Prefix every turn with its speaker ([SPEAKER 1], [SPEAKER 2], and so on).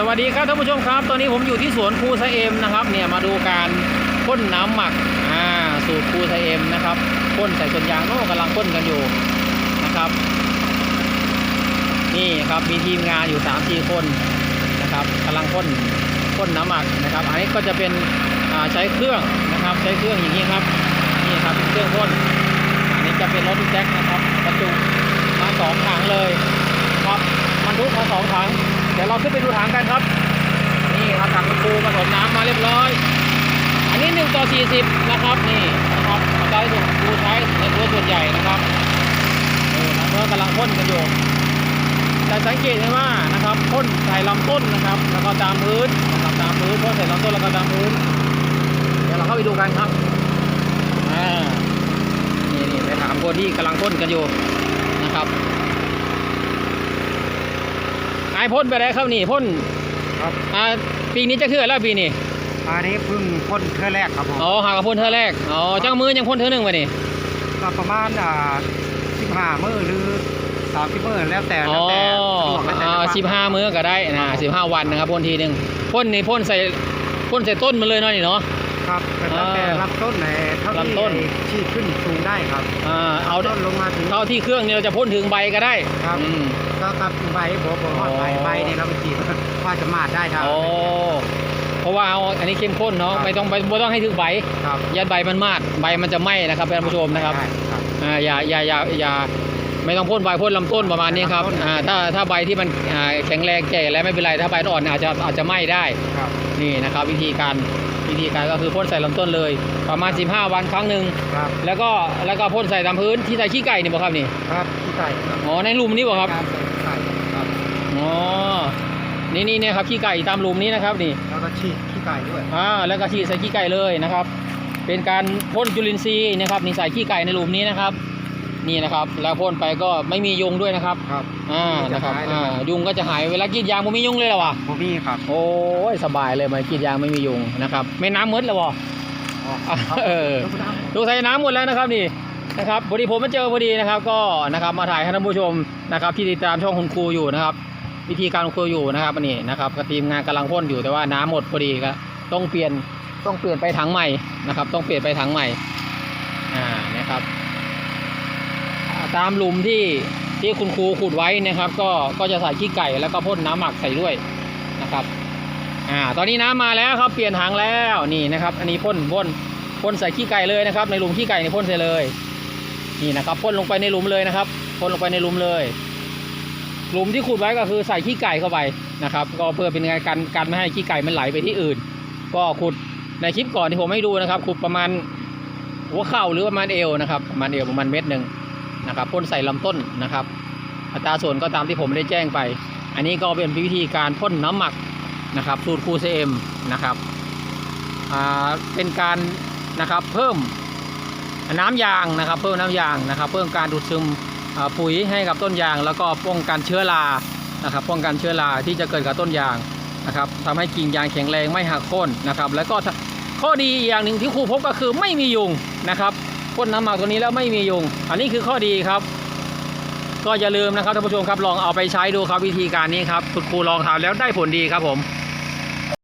[SPEAKER 1] สวัสดีครับท่านผู้ชมครับ ตอนนี้ผมอยู่ที่สวนครูไซเอมนะครับ เนี่ยมาดูการพ่นน้ำหมักอ่าสูตรครูไซเอมนะครับพ่นใส่ส่วนยางโน่กำลังพ่นกันอยู่นะครับ นี่ครับมีทีมงานอยู่3ามสี่คนนะครับกำลังพ่นพ่นน้ำหมักนะครับ อันนี้ก็จะเป็นอ่าใช้เครื่องนะครับ ใช้เครื่องอย่างนี้ครับนี่ครับเป็นเครื่องพ่นอันนี้จะเป็นรถแจ็คนะครับบรรจุมาสองถังเลยครับบรรทุกมาสองถัง เดี๋ยวเราขึ้นไปดูถังกันครับ นี่ครับถังคุณครูผสมน้ำมาเรียบร้อย อันนี้1ต่อ40 นะครับนี่นะครับอาจารย์ส่งครูใช้ในตัวส่วนใหญ่นะครับเออน้ำเมื่อกำลังพ่นกันอยู่แต่สังเกตเห็นว่านะครับพ่นใส่ลำต้นนะครับ แล้วก็ตามพื้นนะครับตามพื้นพ่นใส่ลำต้นแล้วก็ตามพื้น เดี๋ยวเราเข้าไปดูกันครับอ่านี่นี่ไปถามคนที่กำลังพ่นกันอยู่นะครับ ไอ้พ่นไปแล้วครับนี่พ่น
[SPEAKER 2] ครับ
[SPEAKER 1] อ่าปีนี้จะเทื่อแล้วปีนี้
[SPEAKER 2] อันนี้เพิ่งพ่นเทื่อแรกครับผม
[SPEAKER 1] อ๋อหากระพ่นเทื่อแรกอ๋อจังมือยังพ่นเทื่อหนึ่งไปนี่
[SPEAKER 2] ก็ประมาณอ่าสิบห้ามื้อหรือสามสิบมื้อแล้วแต่
[SPEAKER 1] อ๋
[SPEAKER 2] แล้ว
[SPEAKER 1] อ
[SPEAKER 2] แต่สะดวกแล้วแต่
[SPEAKER 1] อ่า
[SPEAKER 2] จังหวะ
[SPEAKER 1] สิบห้ามื้อก็ได้นะสิบห้าวันนะครับพ่นทีหนึ่งพ่นนี่พ่นใส่พ่นใส่ต้นมันเลยเนาะนี่เนาะ
[SPEAKER 2] ครับแต่ตั้งแต่
[SPEAKER 1] อ่า
[SPEAKER 2] ลำต้นในเท่าที่
[SPEAKER 1] ลำต้น
[SPEAKER 2] ชีดขึ้นสูงได้ครับ
[SPEAKER 1] อ่าเอา
[SPEAKER 2] ต้นลงมาถึง
[SPEAKER 1] เท่าที่เครื่องเนี่ยเราจะพ่นถึงใบก็ได้
[SPEAKER 2] ครับ
[SPEAKER 1] อืม
[SPEAKER 2] ก็ตัดใบผมผมทอดใบ
[SPEAKER 1] อ๋อ
[SPEAKER 2] ใบนี่เราไปจีบว่าจะมาดได้ครับ
[SPEAKER 1] อ๋อเพราะว่าเอาอันนี้เข้มข้นเนาะ
[SPEAKER 2] ครับ
[SPEAKER 1] ไม่ต้องไปไม่ต้องให้ถึงใบ
[SPEAKER 2] ครับ
[SPEAKER 1] ยัดใบมันมาดใบมันจะไหม้นะครับท่านผู้ชมนะครับ
[SPEAKER 2] ได้ครับ
[SPEAKER 1] อ่าอย่าอย่าอย่าอย่าไม่ต้องพ่นใบพ่นลำต้นประมาณนี้ครับ
[SPEAKER 2] ลำต้น
[SPEAKER 1] อ่าถ้าถ้าใบที่มันอ่าแข็งแรงแก่แล้วไม่เป็นไรถ้าใบอ่อนอาจจะอาจจะไหม้ได้
[SPEAKER 2] ครับ
[SPEAKER 1] นี่นะครับ วิธีการวิธีการก็คือพ่นใส่ลำต้นเลย ประมาณ 15 วันครั้งหนึ่ง
[SPEAKER 2] ครับ
[SPEAKER 1] แล้วก็แล้วก็พ่นใส่ตามพื้นที่ใส่ขี้ไก่นี่บ่ครับนี่
[SPEAKER 2] ครับที่ไก่ครับ
[SPEAKER 1] อ๋อในหลุมนี้บ่ครับ
[SPEAKER 2] การใส่ไก่ครับ
[SPEAKER 1] อ๋อ นี่นี่เนี่ยครับขี้ไก่ตามหลุมนี้นะครับนี่
[SPEAKER 2] แล้วก็ฉีดขี้ไก่ด้วย
[SPEAKER 1] อ่า แล้วก็ฉีดใส่ขี้ไก่เลยนะครับ เป็นการพ่นจุลินทรีย์นะครับนี่ใส่ขี้ไก่ในหลุมนี้นะครับ นี่นะครับ แล้วพ่นไปก็ไม่มียุงด้วยนะครับ
[SPEAKER 2] ครับ
[SPEAKER 1] อ่า นะครับ
[SPEAKER 2] ยุงจะหายเลย
[SPEAKER 1] อ่า ยุงก็จะหายเวลากรีดยางผมไม่ยุงเลยเหรอวะ
[SPEAKER 2] ผมมีครับ
[SPEAKER 1] โอ้ยสบายเลยมันกรีดยางไม่มียุงนะครับ ไม่น้ำมืดเลยวะ
[SPEAKER 2] อ๋อ
[SPEAKER 1] เออดูใส่น้ำหมดแล้วนะครับนี่นะครับพอดีผมมาเจอพอดีนะครับ ก็นะครับมาถ่ายให้ท่านผู้ชมนะครับ ที่ติดตามช่องคุณครูอยู่นะครับ วิธีการครูอยู่นะครับอันนี้นะครับก็ทีมงานกำลังพ่นอยู่แต่ว่าน้ำหมดพอดีก็ต้องเปลี่ยนต้องเปลี่ยนไปถังใหม่นะครับ ต้องเปลี่ยนไปถังใหม่อ่านะครับ ตามหลุมที่ที่คุณครูขุดไว้นะครับ ก็ก็จะใส่ขี้ไก่แล้วก็พ่นน้ำหมักใส่ด้วยนะครับอ่าตอนนี้น้ำมาแล้วครับเปลี่ยนถังแล้วนี่นะครับ อันนี้พ่นพ่นพ่นใส่ขี้ไก่เลยนะครับ ในหลุมขี้ไก่นี่พ่นใส่เลย นี่นะครับพ่นลงไปในหลุมเลยนะครับพ่นลงไปในหลุมเลย หลุมที่ขุดไว้ก็คือใส่ขี้ไก่เข้าไปนะครับ ก็เพื่อเป็นไงกันกันไม่ให้ขี้ไก่มันไหลไปที่อื่น ก็ขุดในคลิปก่อนที่ผมให้ดูนะครับ ขุดประมาณหัวเข่าหรือประมาณเอวนะครับประมาณเอวประมาณเม็ดหนึ่งนะครับพ่นใส่ลำต้นนะครับ อัตราส่วนก็ตามที่ผมได้แจ้งไป อันนี้ก็เป็นวิธีการพ่นน้ำหมักนะครับสูตรคูเซมนะครับเป็นการนะครับเพิ่มน้ำยางนะครับ เพิ่มน้ำยางนะครับ เพิ่มการดูดซึม ปุ๋ยให้กับต้นยาง แล้วก็ป้องกันเชื้อรานะครับ ป้องกันเชื้อราที่จะเกิดกับต้นยางนะครับทำให้กิ่งยางแข็งแรงไม่หักโค่นนะครับ แล้วก็ข้อดีอีกอย่างหนึ่งที่ครูพบก็คือไม่มียุงนะครับพ่นน้ำหมักตัวนี้แล้วไม่มียุง อันนี้คือข้อดีครับ ก็อย่าลืมนะครับท่านผู้ชมครับลองเอาไปใช้ดูครับวิธีการนี้ครับคุณครูลองทำแล้วได้ผลดีครับผม